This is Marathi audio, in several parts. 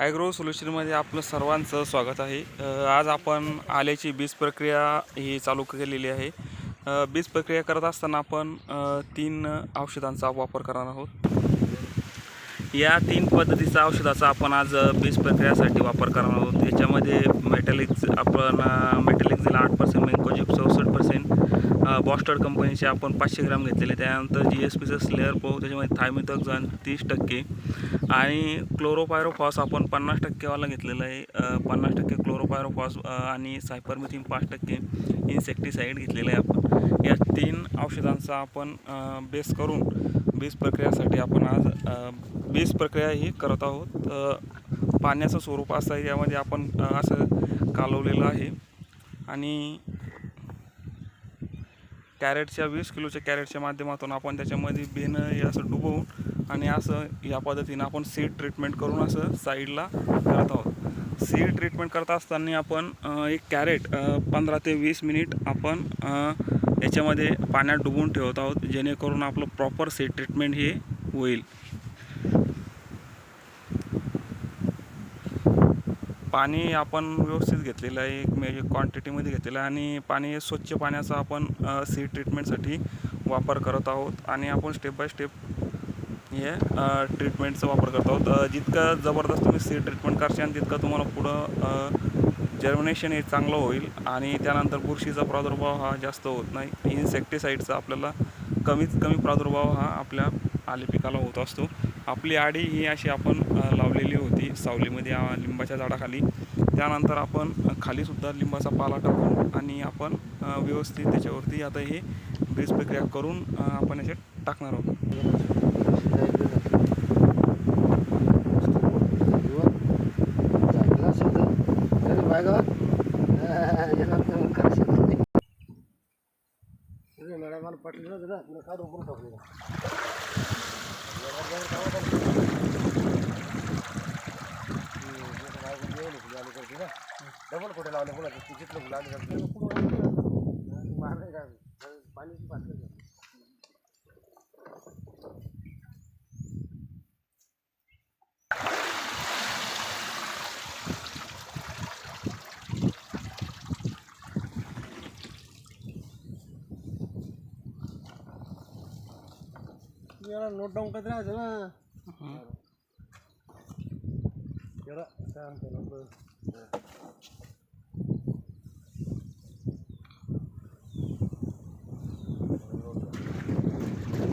ॲग्रो सोल्युशनमध्ये आपलं सर्वांचं स्वागत आहे. आज आपण आल्याची बीज प्रक्रिया ही चालू केलेली आहे. बीज प्रक्रिया करत असताना आपण तीन औषधांचा वापर करणार आहोत. या तीन पद्धतीचा औषधाचा आपण आज बीज प्रक्रियासाठी वापर करणार आहोत. याच्यामध्ये मेटॅलिक्स आपण मेटॅलिक्सला आठ पर्सेंट मेंकोजिप्सो बॉस्टर्ड कंपनीचे आपण पाचशे ग्राम घेतलेले. त्यानंतर जी एस पीचं स्लेअर पो त्याच्यामध्ये थायमिथॉक्झान तीस टक्के. आणि क्लोरोपायरोफॉस आपण पन्नास टक्केवाला घेतलेलं आहे. पन्नास टक्के क्लोरोपायरोफॉस आणि सायपरमिथिन पाच टक्के इन्सेक्टिसाईड घेतलेलं आहे आपण. या तीन औषधांचा आपण बेस करून बीज प्रक्रियासाठी आपण आज बीज प्रक्रिया ही करत आहोत. पाण्याचं स्वरूप असं आहे यामध्ये आपण असं कालवलेलं आहे. आणि कॅरेटच्या वीस किलोच्या कॅरेटच्या माध्यमातून आपण त्याच्यामध्ये बेनं हे असं डुबवून आणि असं या पद्धतीनं आपण सीड ट्रीटमेंट करून असं साईडला करत आहोत. सीड ट्रीटमेंट करत असताना आपण एक कॅरेट पंधरा ते वीस मिनिट आपण याच्यामध्ये पाण्यात डुबवून ठेवत आहोत जेणेकरून आपलं प्रॉपर सीड ट्रीटमेंट हे होईल. पाणी आपण व्यवस्थित घेतलेलं आहे एक मेजर क्वांटिटीमध्ये घेतलेलं आहे आणि पाणी स्वच्छ पाण्याचा आपण सी ट्रीटमेंटसाठी वापर करत आहोत आणि आपण स्टेप बाय स्टेप हे ट्रीटमेंटचा वापर करत आहोत. जितकं जबरदस्त तुम्ही सी ट्रीटमेंट करशान तितकं तुम्हाला पुढं जर्मिनेशन हे चांगलं होईल आणि त्यानंतर बुरशीचा प्रादुर्भाव हा जास्त होत नाही. इन्सेक्टिसाईडचा आपल्याला कमीत कमी प्रादुर्भाव हा आपल्या आले पिकाला होत असतो. आपली आडी ही अशी आपण लावलेली होती. सावलीमध्ये लिंबाच्या झाडाखाली. त्यानंतर आपण खालीसुद्धा लिंबाचा पाला टाकून आणि आपण व्यवस्थित त्याच्यावरती आता हे बीज प्रक्रिया करून आपण याच्यात टाकणार आहोत. मॅडम पटलं ना तुला तुला काढून पण टाकलं डबल कुठे लावले पुन्हा ते जिथलं गुलाब मारले का पाण्याची पातळी याला नोट डाऊन करत राहायचं ना जरा down pe lângă. Da.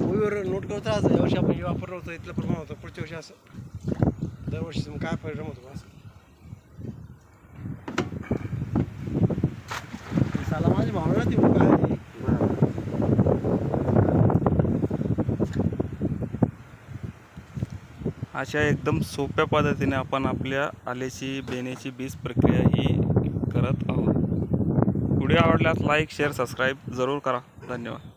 Uiuri nu-l căutați, eu și apoi eu apăr rău tăi tăi părmă, tăi purte eu și asă. Dar eu și să mâncai pe rămâtul asă. Salam azi, mă, nu-i अशा एकदम सोप्या पद्धतीने आपण आपल्या आल्याची बेण्याची बीज प्रक्रिया ही करत आहोत. व्हिडिओ आवडल्यास लाईक शेअर सबस्क्राईब जरूर करा. धन्यवाद.